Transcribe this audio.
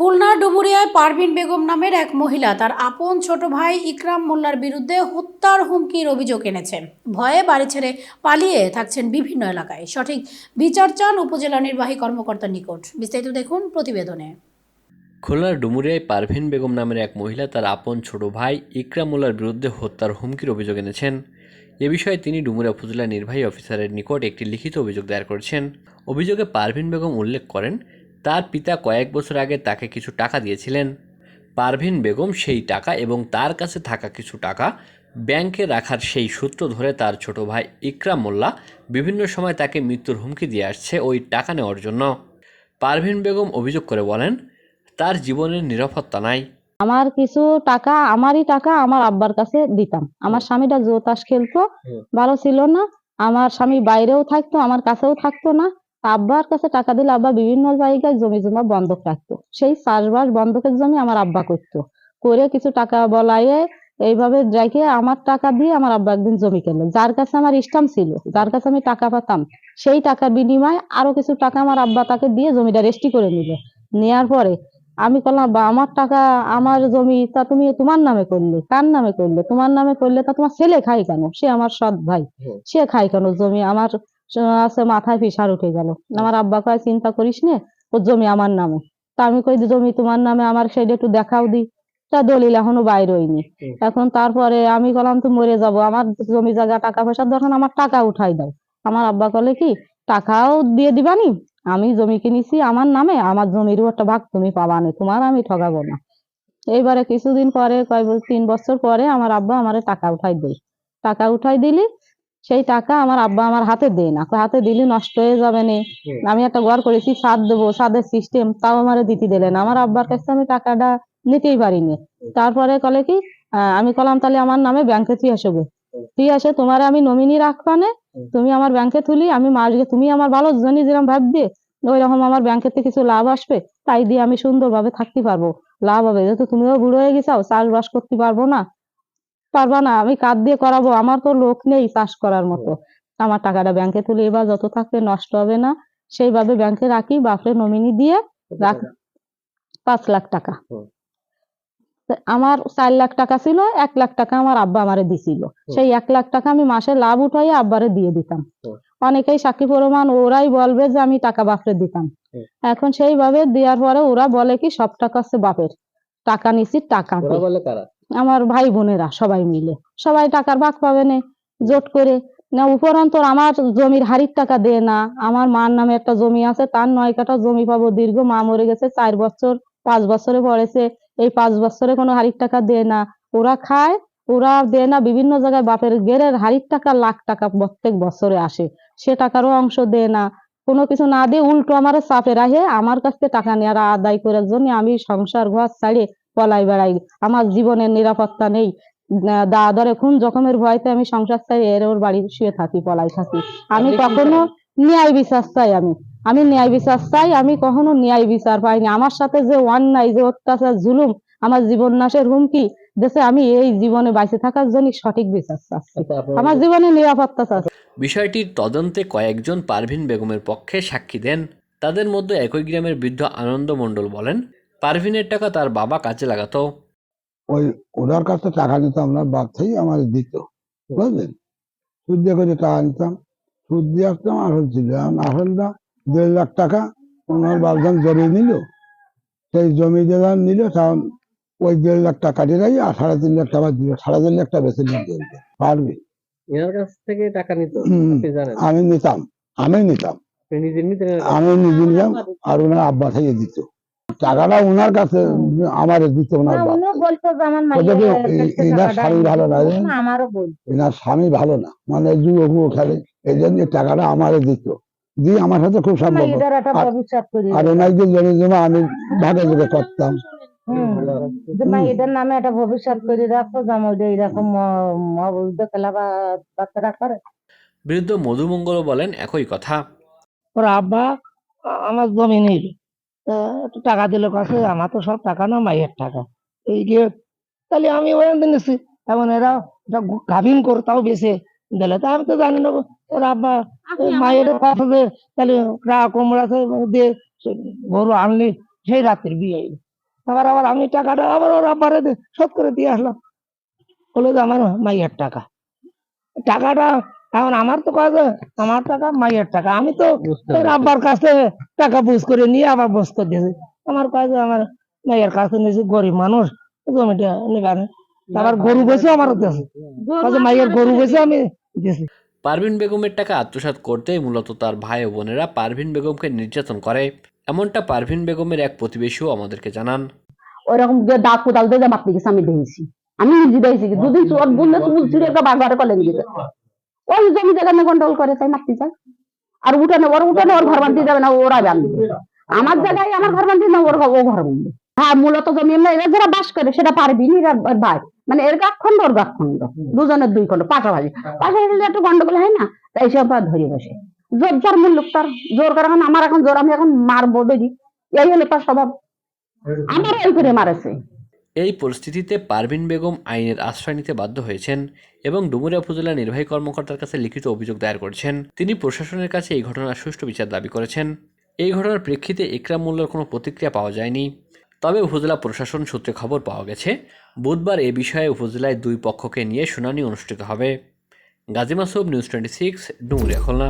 খুলনার ডুবুরিয়ায় পারভিন বেগম নামের এক মহিলা তার আপন ছোট ভাই ইকরাম মোল্লার বিরুদ্ধে হত্যার হুমকির অভিযোগ এনেছে। ভয়ে বাড়ি ছেড়ে পালিয়ে থাকছেন বিভিন্ন এলাকায়। সঠিক বিচার চান উপজেলা নির্বাহী কর্মকর্তার নিকট। বিস্তারিত দেখুন প্রতিবেদনে। খুলনার ডুমুরিয়ায় পারভিন বেগম নামের এক মহিলা তার আপন ছোট ভাই ইকরাম মোল্লার বিরুদ্ধে হত্যার হুমকির অভিযোগ এনেছেন। এ বিষয়ে তিনি ডুমুরিয়া উপজেলা নির্বাহী অফিসারের নিকট একটি লিখিত অভিযোগ দায়ের করেছেন। অভিযোগে পারভিন বেগম উল্লেখ করেন তার পিতা কয়েক বছর আগে তাকে কিছু টাকা দিয়েছিলেন। পারভিন বেগম সেই টাকা এবং তার কাছে থাকা কিছু টাকা ব্যাংকে রাখার সেই সূত্র ধরে তার ছোট ভাই ইকরাম মোল্লা বিভিন্ন সময় তাকে মৃত্যুর হুমকি দিয়ে আসছে ওই টাকা নেওয়ার জন্য। পারভিন বেগম অভিযোগ করে বলেন তার জীবনের নিরাপত্তা নাই। আমার কিছু টাকা আমারই টাকা আমার আব্বার কাছে দিতাম। আমার স্বামীটা জোতাস খেলতো ভালো ছিল না। আমার স্বামী বাইরেও থাকতো আমার কাছেও থাকতো না। আব্বার কাছে টাকা দিলে আব্বা বিভিন্ন জায়গায় জমি জমা বন্ধক রাখতো। সেই চাষবাস বন্ধকের জমি আমার আব্বা করতো। করে কিছু টাকা বলাইয়ে এইভাবে রেখে আমার টাকা দিয়ে আমার আব্বা একদিন জমি কিনলো। যার কাছে আমার স্টাম্প ছিল যার কাছে আমি টাকা পাতাম সেই টাকার বিনিময়ে আরও কিছু টাকা আমার আব্বা তাকে দিয়ে জমিটা রেস্টি করে নিল। নেয়ার পরে আমি বললাম বা আমার টাকা আমার জমি তা তুমি তোমার নামে করলে কার নামে করলে? তোমার নামে করলে তা তোমার ছেলে খাই কেন? সে আমার সৎ ভাই। সে খাই কেন? জমি আমার আছে মাথায় ফিসার উঠে গেল। আমার আব্বা কয় চিন্তা করিস নে ও জমি আমার নামে। তা আমি কই জমি তোমার নামে আমার সেটা একটু দেখাও দি। তা দলিল এখনও বাইর হয়নি। এখন তারপরে আমি বললাম তো মরে যাব। আমার জমি জায়গা টাকা পয়সার দরকার আমার টাকা উঠাই দাও। আমার আব্বা কলে কি টাকাও দিয়ে দিবানি আমি জমি কিনেছি আমার নামে আমার জমিরও একটা ভাগ তুমি পাবা না তোমার আমি ঠকাবো না। এইবারে কিছুদিন পরে কয় তিন বছর পরে আমার আব্বা আমারে টাকা উঠাই দেয় টাকা উঠাই দিলি সেই টাকা আমার আব্বা আমার হাতে দেয় না। হাতে দিলি নষ্ট হয়ে যাবে নে। আমি একটা ঘর করেছি সাদ দেবো সাদের সিস্টেম তাও আমারে দিতে দিলেন আমার আব্বার কাছে আমি টাকাটা নিতেই পারিনি। তারপরে কলে কি আমি কলাম তাহলে আমার নামে ব্যাংকে তুই আসবে। তুই আসে তোমার আমি নমিনি রাখবানে। তুমি আমার ব্যাংকে তুলি আমি মাসকে তুমি আমার ভালো জানি যেরকম ভাববে ওই রকম আমার ব্যাংকের থেকে কিছু লাভ আসবে তাই দিয়ে আমি সুন্দরভাবে থাকতে পারব। লাভ হবে যেহেতু তুমিও বুড়ো হয়ে গেছাও চাষবাস করতে পারব না। পারবা না আমি কাজ দিয়ে করাবো আমার তো লোক নেই চাষ করার মতো। আমার টাকাটা ব্যাংকে তুলে এবার যত থাকবে নষ্ট হবে না সেইভাবে ব্যাংকে রাখি বাপরে নমিনি দিয়ে রাখ পাঁচ লাখ টাকা। আমার চার লাখ টাকা ছিল এক লাখ টাকা আমার আব্বা আমারে দিছিল। সেই এক লাখ টাকা আমি মাসে লাভ উঠাইয়া আব্বারে দিয়ে দিতাম। অনেকেই সাক্ষী প্রমাণ ওরাই বলবে যে আমি টাকা বাপরে দিতাম। এখন সেইভাবে দেওয়ার পরে ওরা বলে কি সব টাকা হচ্ছে বাপের। টাকা নিছি টাকা। বলে কারা? আমার ভাই বোনেরা সবাই মিলে। সবাই টাকার ভাগ পাবে না, জোট করে। না উপরন্ত আমার জমির হারির টাকা দেয় না। আমার মার নামে একটা জমি আছে, তার নয় কাঠা জমি পাবো। দীর্ঘ মা মরে গেছে, চার বছর, পাঁচ বছরে পড়েছে। এই পাঁচ বছরে কোনো হারির টাকা দেয় না। ওরা খায়, ওরা দেয় না। বিভিন্ন জায়গায় বাপের গেরের হারির টাকা লাখ টাকা প্রত্যেক বছরে আসে। সে টাকারও অংশ দেয় না। কোনো কিছু না দিয়ে উল্টো আমার চাপে রাখে। আমার কাছ থেকে টাকা নেওয়ার আদায় করার জন্য আমি সংসার ঘর ছাড়িয়ে পলাই বেড়াই। আমার জীবনের নিরাপত্তা নেই। দা ধরে খুন জখমের ভয়তে আমি সংসার চাই এর ওর বাড়ি শুয়ে থাকি পলাই থাকি। আমি কখনো ন্যায় বিচার চাই আমি। আমি ন্যায় বিচার চাই আমি কখনো ন্যায় বিচার পাইনি। আমার সাথে যে অন্যায় যে অত্যাচার জুলুম আমার জীবন নাশের হুমকি দেশে আমি এই জীবনে বাইচে থাকার জন্য সঠিক বিচার চাচ্ছি। আমার জীবনে নিরাপত্তা চাচ্ছি বিষয়টির তদন্তে কয়েকজন পারভিন বেগমের পক্ষে সাক্ষী দেন। তাদের মধ্যে একই গ্রামের বৃদ্ধ আনন্দ মণ্ডল বলেন পারভিনের টাকা তার বাবা কাজে লাগাতো। ওই ওনার কাছে টাকা নিতাম না বাপ থেকে আমার দিত বুঝলেন? সুদ দিয়ে করে টাকা নিতাম সুদ দিয়ে আসতাম আসল ছিল আসলটা দেড় লাখ টাকা ওনার বাবজান জমি নিল। সেই জমি যে নিল তখন ওই দেড় লাখ টাকা রাখি আর সাড়ে তিন লাখ টাকা দিল সাড়ে তিন লাখ টাকা বেশি নিতে। পারবি? এনার কাছ থেকে টাকা নিত? আমি নিতাম আমি নিতাম। আমি নিজে নিতাম আর ওনার আব্বা থেকে দিত। টাকাটা ওনার কাছে আমার দিত ওনার এনার স্বামী ভালো না এনার স্বামী ভালো না। মানে জুয়ো খেলে এই জন্য টাকাটা আমারে দিত। দিয়ে আমার সাথে খুব সম্পর্ক। আর- ভবিষ্যৎ ওনার যে জমি জমা আমি ভাগে ভাগে করতাম। এদের নামে একটা ভবিষ্যৎ করে রাখো যেমন এরকম খেলা বাচ্চারা করে। বৃদ্ধ মধুমঙ্গল বলেন একই কথা। ওর আব্বা আমার জমি নিল তা একটু টাকা দিল কাছে আমার তো সব টাকা না মাইয়ের টাকা। এই যে তাহলে আমি ওখান থেকে নিচ্ছি এখন এরা গাভিন করে তাও বেছে দিলে। তা আমি তো জানি না ওর আব্বা মায়ের কাছে যে তাহলে রা কোমড়া দিয়ে গরু আনলি সেই রাতের বিয়ে আবার আবার আমি টাকাটা আবার ওর আব্বারে দে- শোধ করে দিয়ে আসলাম। হলো যে আমার মাইয়ের টাকা। টাকাটা এখন আমার তো কাজ আমার টাকা মাইয়ের টাকা। আমি তো আব্বার কাছে টাকা বুঝ করে নিয়ে আবার বুঝ করে দিয়েছি। আমার কাছে আমার মাইয়ের কাছে নিয়েছি গরিব মানুষ জমিটা নিবার। আবার গরু বেছে আমারও দিয়েছে। কাজে মাইয়ের গরু বেছে আমি দিয়েছি। পারভিন বেগমের টাকা আত্মসাৎ করতেই মূলত তার ভাই ও বোনেরা পারভিন বেগমকে নির্যাতন করে। এমনটা পারভিন বেগমের এক প্রতিবেশীও আমাদেরকে জানান। ওইরকম যে দাঁত কোদাল দিয়ে মাপতে গেছে আমি দেখেছি আমি নিজে দেখেছি দুদিন চোর বললে ছিঁড়ে একটা বাঘারে কলে দিয়েছে ওই জমি জায়গা নিয়ে গন্ডগোল করে তাই মাপতে যায়। আর উঠানে ওর উঠানে ওর ঘর বান্ধতে যাবে না ওরা বান্ধবে আমার জায়গায় আমার ঘর বান্ধতে না ওর ও ঘর বান্ধবে হ্যাঁ মূলত জমি এরা যারা বাস করে সেটা পারবি নি এরা ভাই মানে এর গাক খন্ড ওর গাক খন্ড দুজনের দুই খন্ড পাশাপাশি। পাশাপাশি একটু গন্ডগোল হয় না তাই সব ধরে বসে। জোর যার মূল্য তার জোর করে এখন আমার এখন জোর আমি এখন মারবো বেরি এই হলে তার স্বভাব। আমার ওই করে মারেছে। এই পরিস্থিতিতে পারভিন বেগম আইনের আশ্রয় নিতে বাধ্য হয়েছেন এবং ডুমুরিয়া উপজেলা নির্বাহী কর্মকর্তার কাছে লিখিত অভিযোগ দায়ের করেছেন। তিনি প্রশাসনের কাছে এই ঘটনার সুষ্ঠু বিচার দাবি করেছেন। এই ঘটনার প্রেক্ষিতে ইকরাম মোল্লার কোনো প্রতিক্রিয়া পাওয়া যায়নি। তবে উপজেলা প্রশাসন সূত্রে খবর পাওয়া গেছে, বুধবার এ বিষয়ে উপজেলায় দুই পক্ষকে নিয়ে শুনানি অনুষ্ঠিত হবে। Gazi Masub news twenty six, Dumuria, Khulna.